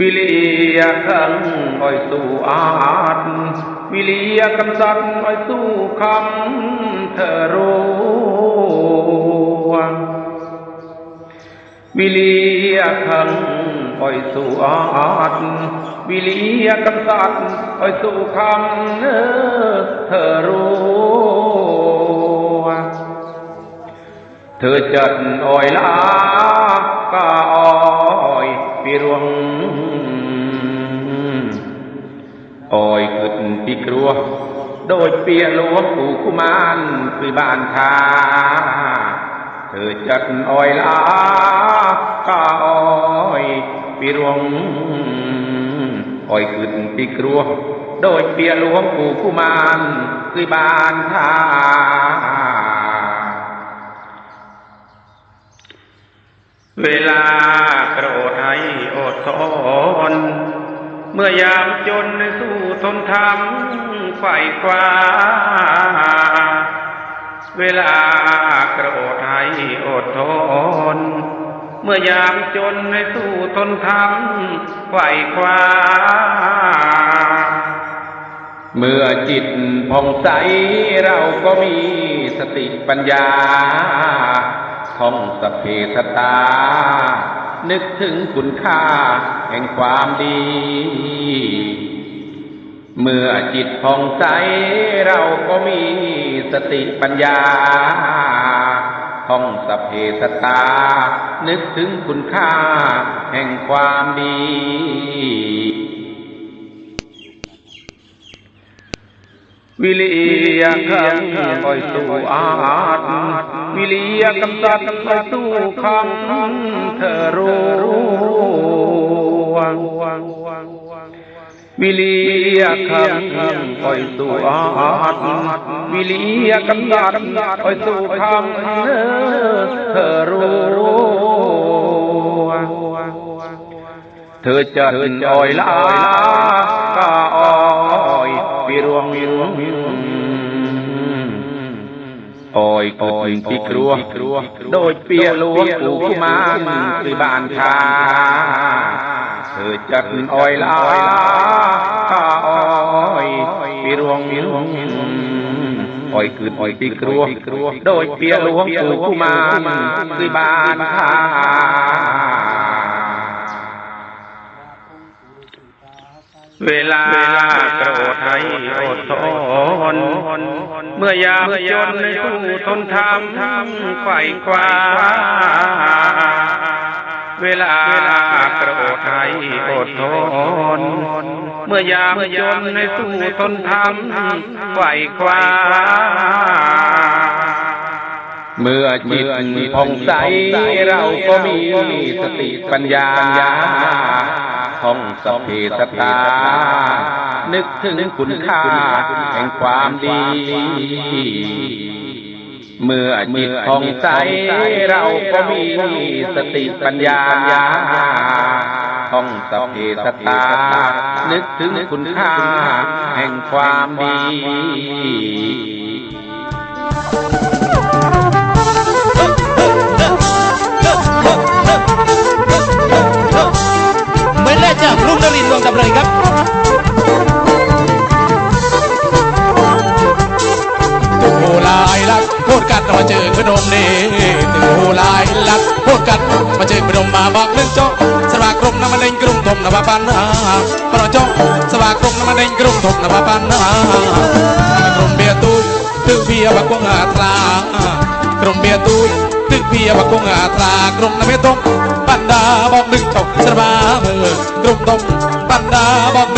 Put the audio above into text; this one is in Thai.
วิเลียขันอ้ยสู่อาตวิเลียกันสักอ้อยสู่คำเธอรู้วิเลียขันอ้อยสู่อาตวิเลียกันสักอ้อยสู่คำเธอรู้เธอจัดอ้อยลาก็อ้อยพิรวง ปีกลัว โดยเปียหลวงปู่กุมานคือบ้านทาเธอจัดอ้อยลาก้าอ้อยปีรวงอ้อยขึ้นปีกลัว โดยเปียหลวงปู่กุมานคือบ้านทาเวลาโกรธให้อดทน เมื่อยามจนสู้ทนทำไขว่คว้าเวลากระโดดให้อดทน เมื่อยามจนสู้ทนทำไขว่คว้าเมื่อจิตผ่องใสเราก็มีสติปัญญาท่องสพเพสตา นึกถึงคุณค่าแห่งความดี เมื่อจิตผ่องใสเราก็มีสติปัญญาท่องสพเพสตา นึกถึงคุณค่าแห่งความดี วิเลียขังคอยสู่อาตมวิเลียกัมตักคอยสู่คำเธอรู้วิเลียขังคอยสู่อาตมวิเลียกัมตักคอยสู่คำเธอรู้เธอจะอ่อยลาก็อ่ ពីរួងអយអយពីគ្រោះដូចពីលួងគូគុមានគឺបានថាធ្វើចិត្តអយឡាក៏អយពីរួងអយគឺអយពីគ្រោះដូចពីលួងគូគុមានគឺបានថា เวลากระโดดให้ อดทน เมื่อยามจนในสู้ทนทำไขว่คว้าเวลากระโดดให้อดทน เมื่อยามจนในสู้ทนทำไขว่คว้าเมื่อจิตผ่องใสเราก็มีสติปัญญาท่องสพเพสตา นึกถึงคุณค่าแห่งความดี เมื่อจิตผ่องใสเราก็มีสติปัญญาท่องสพเพสตา นึกถึงคุณค่าแห่งความดี មនបបណ្ណាប្រចង់សវាគមនមដេញក្រុងធំនបបណ្ណាក្រុមវាទូចទិវាបកងអាត្រាក្រុមវាទូចទិវាបកងអាត្រាក្រុមនមេតុំបណ្ដាបងនឹងចុកស្រវាមើលក្រុមតុំបណ្ដាបង